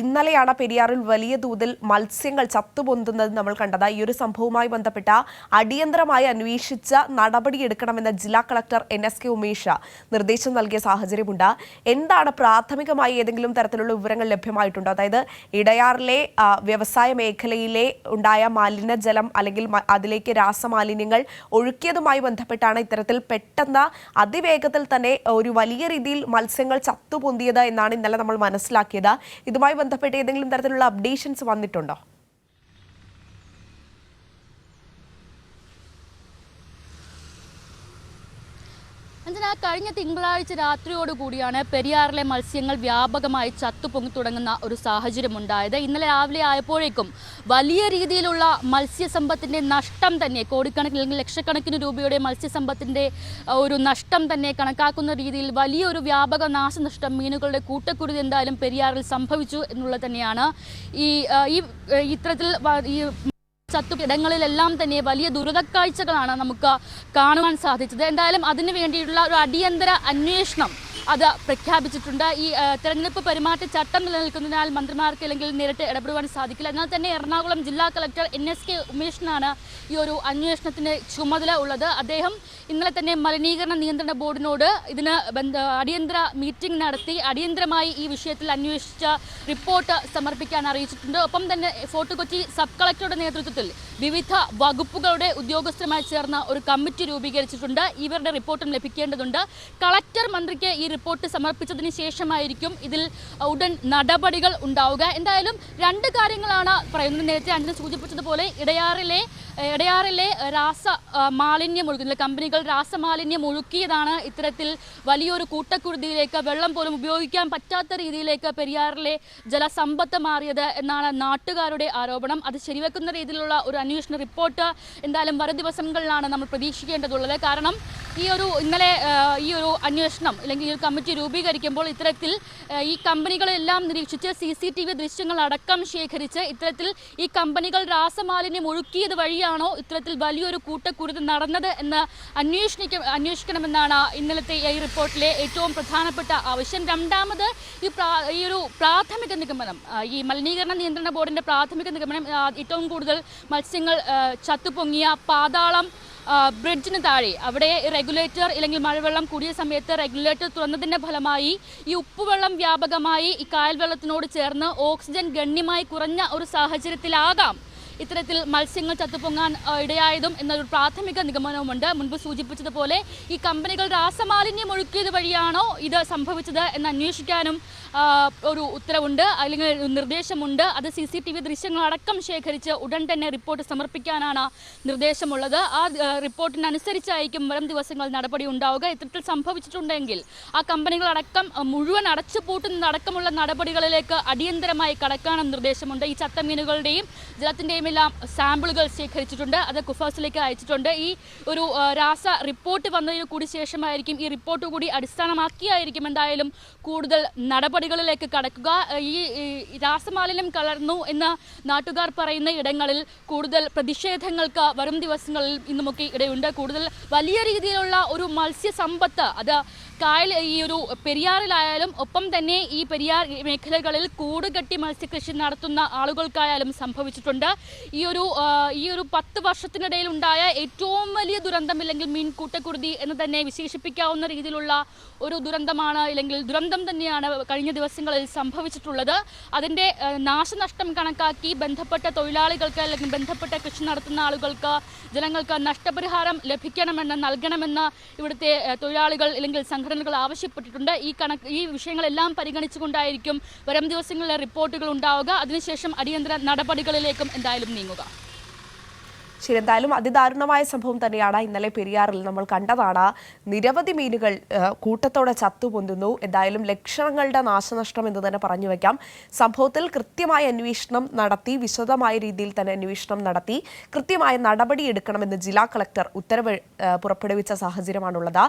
ഇന്നലെയാണ് പെരിയാറിൽ വലിയ തോതിൽ മത്സ്യങ്ങൾ ചത്തുപൊന്തുന്നത് നമ്മൾ കണ്ടത്. ഈ ഒരു സംഭവവുമായി ബന്ധപ്പെട്ട അടിയന്തരമായി അന്വേഷിച്ച നടപടിയെടുക്കണമെന്ന് ജില്ലാ collector N S K Umesh നിർദ്ദേശം നൽകിയ സാഹചര്യമുണ്ട്. എന്താണ് പ്രാഥമികമായി ഏതെങ്കിലും തരത്തിലുള്ള വിവരങ്ങൾ ലഭ്യമായിട്ടുണ്ടോ? അതായത് ഇടയാറിലെ വ്യവസായ മേഖലയിലെ ഉണ്ടായ മലിനജലം അല്ലെങ്കിൽ അതിലേക്ക് രാസമാലിന്യങ്ങൾ ഒഴുക്കിയതുമായി ബന്ധപ്പെട്ടാണ് ഇത്തരത്തിൽ പെട്ടെന്ന് അതിവേഗത്തിൽ തന്നെ ഒരു വലിയ രീതിയിൽ മത്സ്യങ്ങൾ ചത്തുപൊന്തിയത് എന്നാണ് ഇന്നലെ നമ്മൾ മനസ്സിലാക്കിയത്. ഇതുമായി ബന്ധപ്പെട്ട് ഏതെങ്കിലും തരത്തിലുള്ള അപ്ഡേഷൻസ് വന്നിട്ടുണ്ടോ? അഞ്ജന കഴിഞ്ഞ തിങ്കളാഴ്ച രാത്രിയോടുകൂടിയാണ് പെരിയാറിലെ മത്സ്യങ്ങൾ വ്യാപകമായി ചത്തുപൊങ്ങി തുടങ്ങുന്ന ഒരു സാഹചര്യമുണ്ടായത്. ഇന്നലെ രാവിലെ ആയപ്പോഴേക്കും വലിയ രീതിയിലുള്ള മത്സ്യസമ്പത്തിന്റെ നഷ്ടം തന്നെ കോടിക്കണക്കിന് അല്ലെങ്കിൽ ലക്ഷക്കണക്കിന് രൂപയുടെ മത്സ്യസമ്പത്തിന്റെ അഹ്, ഒരു നഷ്ടം തന്നെ കണക്കാക്കുന്ന രീതിയിൽ വലിയൊരു വ്യാപക നാശനഷ്ടം മീനുകളുടെ കൂട്ടക്കുരുതി എന്തായാലും പെരിയാറിൽ സംഭവിച്ചു എന്നുള്ളത് തന്നെയാണ്. ഈ ഈ ഇത്തരത്തിൽ ഈ ചത്തുകിടങ്ങളിലെല്ലാം തന്നെ വലിയ ദുരിതക്കാഴ്ചകളാണ് നമുക്ക് കാണുവാൻ സാധിച്ചത്. എന്തായാലും അതിനു വേണ്ടിയിട്ടുള്ള ഒരു അടിയന്തര അന്വേഷണം അത് പ്രഖ്യാപിച്ചിട്ടുണ്ട്. ഈ തെരഞ്ഞെടുപ്പ് പെരുമാറ്റച്ചട്ടം നിലനിൽക്കുന്നതിനാൽ മന്ത്രിമാർക്ക് അല്ലെങ്കിൽ നേരിട്ട് ഇടപെടുവാൻ സാധിക്കില്ല. എന്നാൽ തന്നെ എറണാകുളം ജില്ലാ കളക്ടർ എൻ എസ് കെ ഉമേഷിനാണ് ഈ ഒരു അന്വേഷണത്തിന് ചുമതല ഉള്ളത്. അദ്ദേഹം ഇന്നലെ തന്നെ മലിനീകരണ നിയന്ത്രണ ബോർഡിനോട് ഇതിന് അടിയന്തര മീറ്റിംഗ് നടത്തി അടിയന്തരമായി ഈ വിഷയത്തിൽ അന്വേഷിച്ച റിപ്പോർട്ട് സമർപ്പിക്കാൻ അറിയിച്ചിട്ടുണ്ട്. ഒപ്പം തന്നെ ഫോർട്ട് കൊച്ചി സബ് കളക്ടറുടെ നേതൃത്വത്തിൽ വിവിധ വകുപ്പുകളുടെ ഉദ്യോഗസ്ഥരുമായി ചേർന്ന ഒരു കമ്മിറ്റി രൂപീകരിച്ചിട്ടുണ്ട്. ഇവരുടെ റിപ്പോർട്ടും ലഭിക്കേണ്ടതുണ്ട്. കളക്ടർ മന്ത്രിക്ക് ഈ റിപ്പോർട്ട് സമർപ്പിച്ചതിന് ശേഷമായിരിക്കും ഇതിൽ ഉടൻ നടപടികൾ ഉണ്ടാവുക. എന്തായാലും രണ്ട് കാര്യങ്ങളാണ് പറയുന്നത്. നേരത്തെ അഞ്ചിനെ സൂചിപ്പിച്ചതുപോലെ ഇടയാറിലെ ഇടയാറിലെ രാസ മാലിന്യം ഒഴുകുന്നില്ല കമ്പനികൾ രാസമാലിന്യം ഒഴുക്കിയതാണ് ഇത്തരത്തിൽ വലിയൊരു കൂട്ടക്കുരുതിയിലേക്ക് വെള്ളം പോലും ഉപയോഗിക്കാൻ പറ്റാത്ത രീതിയിലേക്ക് പെരിയാറിലെ ജലസമ്പത്ത് മാറിയത് എന്നാണ് നാട്ടുകാരുടെ ആരോപണം. അത് ശരിവെക്കുന്ന രീതിയിലുള്ള ഒരു അന്വേഷണ റിപ്പോർട്ട് എന്തായാലും വരും ദിവസങ്ങളിലാണ് നമ്മൾ പ്രതീക്ഷിക്കേണ്ടതുള്ളത്. കാരണം ഈ ഒരു ഇന്നലെ ഈ ഒരു അന്വേഷണം അല്ലെങ്കിൽ ഈ ഒരു കമ്മിറ്റി രൂപീകരിക്കുമ്പോൾ ഇത്തരത്തിൽ ഈ കമ്പനികളെല്ലാം നിരീക്ഷിച്ച് സി സി ടി വി ദൃശ്യങ്ങൾ അടക്കം ശേഖരിച്ച് ഇത്തരത്തിൽ ഈ കമ്പനികൾ രാസമാലിന്യം ഒഴുക്കിയത് വഴിയാണോ ഇത്തരത്തിൽ വലിയൊരു കൂട്ടക്കുരുത് നടന്നത് എന്ന് അന്വേഷിക്ക അന്വേഷിക്കണമെന്നാണ് ഇന്നലത്തെ ഈ റിപ്പോർട്ടിലെ ഏറ്റവും പ്രധാനപ്പെട്ട ആവശ്യം. രണ്ടാമത് ഈ ഈ ഒരു പ്രാഥമിക നിഗമനം ഈ മലിനീകരണ നിയന്ത്രണ ബോർഡിന്റെ പ്രാഥമിക നിഗമനം ഏറ്റവും കൂടുതൽ മത്സ്യങ്ങൾ ചത്തുപൊങ്ങിയ പാതാളം ബ്രിഡ്ജിന് താഴെ. അവിടെ റെഗുലേറ്റർ അല്ലെങ്കിൽ മഴവെള്ളം കൂടിയ സമയത്ത് റെഗുലേറ്റർ തുറന്നതിന്റെ ഫലമായി ഈ ഉപ്പുവെള്ളം വ്യാപകമായി ഈ കായൽ വെള്ളത്തിനോട് ചേർന്ന് ഓക്സിജൻ ഗണ്യമായി കുറഞ്ഞ ഒരു സാഹചര്യത്തിലാകാം. ഇത്തരത്തിൽ മത്സ്യങ്ങൾ ചത്തുപൊങ്ങാൻ ഇടയായതും എന്നൊരു പ്രാഥമിക നിഗമനവുമുണ്ട്. മുൻപ് സൂചിപ്പിച്ചതുപോലെ ഈ കമ്പനികൾ രാസമാലിന്യം ഒഴുക്കിയത് വഴിയാണോ ഇത് സംഭവിച്ചത് എന്ന് അന്വേഷിക്കാനും ഒരു ഉത്തരവുണ്ട്. അല്ലെങ്കിൽ നിർദ്ദേശമുണ്ട്. അത് സി സി ടി വി ദൃശ്യങ്ങളടക്കം ശേഖരിച്ച് ഉടൻ തന്നെ റിപ്പോർട്ട് സമർപ്പിക്കാനാണ് നിർദ്ദേശമുള്ളത്. ആ റിപ്പോർട്ടിനനുസരിച്ചായിരിക്കും വരും ദിവസങ്ങൾ നടപടി ഉണ്ടാവുക. ഇത്തരത്തിൽ സംഭവിച്ചിട്ടുണ്ടെങ്കിൽ ആ കമ്പനികളടക്കം മുഴുവൻ അടച്ചുപൂട്ടുന്നതടക്കമുള്ള നടപടികളിലേക്ക് അടിയന്തരമായി കടക്കാനും നിർദ്ദേശമുണ്ട്. ഈ ചത്തമീനുകളുടെയും ജലത്തിന്റെയും എല്ലാം സാമ്പിളുകൾ ശേഖരിച്ചിട്ടുണ്ട്. അത് കുഫാസിലേക്ക് അയച്ചിട്ടുണ്ട്. ഈ ഒരു രാസ റിപ്പോർട്ട് വന്നതിന് കൂടി ശേഷമായിരിക്കും ഈ റിപ്പോർട്ട് കൂടി അടിസ്ഥാനമാക്കിയായിരിക്കും എന്തായാലും കൂടുതൽ നടപടികളിലേക്ക് കടക്കുക. ഈ ഈ രാസമാലിന്യം കലർന്നു എന്ന് നാട്ടുകാർ പറയുന്ന ഇടങ്ങളിൽ കൂടുതൽ പ്രതിഷേധങ്ങൾക്ക് വരും ദിവസങ്ങളിൽ ഇന്നുമൊക്കെ ഇടയുണ്ട്. കൂടുതൽ വലിയ രീതിയിലുള്ള ഒരു മത്സ്യസമ്പത്ത് അത് കായൽ ഈ ഒരു പെരിയാറിലായാലും ഒപ്പം തന്നെ ഈ പെരിയാർ മേഖലകളിൽ കൂടുകെട്ടി മത്സ്യകൃഷി നടത്തുന്ന ആളുകൾക്കായാലും സംഭവിച്ചിട്ടുണ്ട്. ഈ ഒരു ഈ ഒരു പത്ത് വർഷത്തിനിടയിൽ ഉണ്ടായ ഏറ്റവും വലിയ ദുരന്തം ഇല്ലെങ്കിൽ മീൻ കൂട്ടക്കുരുതി എന്ന് തന്നെ വിശേഷിപ്പിക്കാവുന്ന രീതിയിലുള്ള ഒരു ദുരന്തമാണ് ഇല്ലെങ്കിൽ ദുരന്തം തന്നെയാണ് കഴിഞ്ഞ ദിവസങ്ങളിൽ സംഭവിച്ചിട്ടുള്ളത്. അതിന്റെ നാശനഷ്ടം കണക്കാക്കി ബന്ധപ്പെട്ട തൊഴിലാളികൾക്ക് അല്ലെങ്കിൽ ബന്ധപ്പെട്ട കൃഷി നടത്തുന്ന ആളുകൾക്ക് ജനങ്ങൾക്ക് നഷ്ടപരിഹാരം ലഭിക്കണമെന്ന് നൽകണമെന്ന് ഇവിടുത്തെ തൊഴിലാളികൾ അല്ലെങ്കിൽ സംഘടനകൾ ആവശ്യപ്പെട്ടിട്ടുണ്ട്. ഈ കണക്ക് ഈ വിഷയങ്ങളെല്ലാം പരിഗണിച്ചുകൊണ്ടായിരിക്കും വരും ദിവസങ്ങളിലെ റിപ്പോർട്ടുകൾ ഉണ്ടാവുക. അതിനുശേഷം അടിയന്തര നടപടികളിലേക്കും എന്തായാലും നീങ്ങുക. ശരി എന്തായാലും അതിദാരുണമായ സംഭവം തന്നെയാണ് ഇന്നലെ പെരിയാറിൽ നമ്മൾ കണ്ടതാണ്. നിരവധി മീനുകൾ കൂട്ടത്തോടെ ചത്തുപൊന്തുന്നു. എന്തായാലും ലക്ഷണങ്ങളുടെ നാശനഷ്ടം എന്ന് തന്നെ പറഞ്ഞു വയ്ക്കാം സംഭവത്തിൽ കൃത്യമായ അന്വേഷണം നടത്തി വിശദമായ രീതിയിൽ തന്നെ അന്വേഷണം നടത്തി കൃത്യമായ നടപടി എടുക്കണമെന്ന് ജില്ലാ കളക്ടർ ഉത്തരവ് പുറപ്പെടുവിച്ച സാഹചര്യമാണുള്ളത്.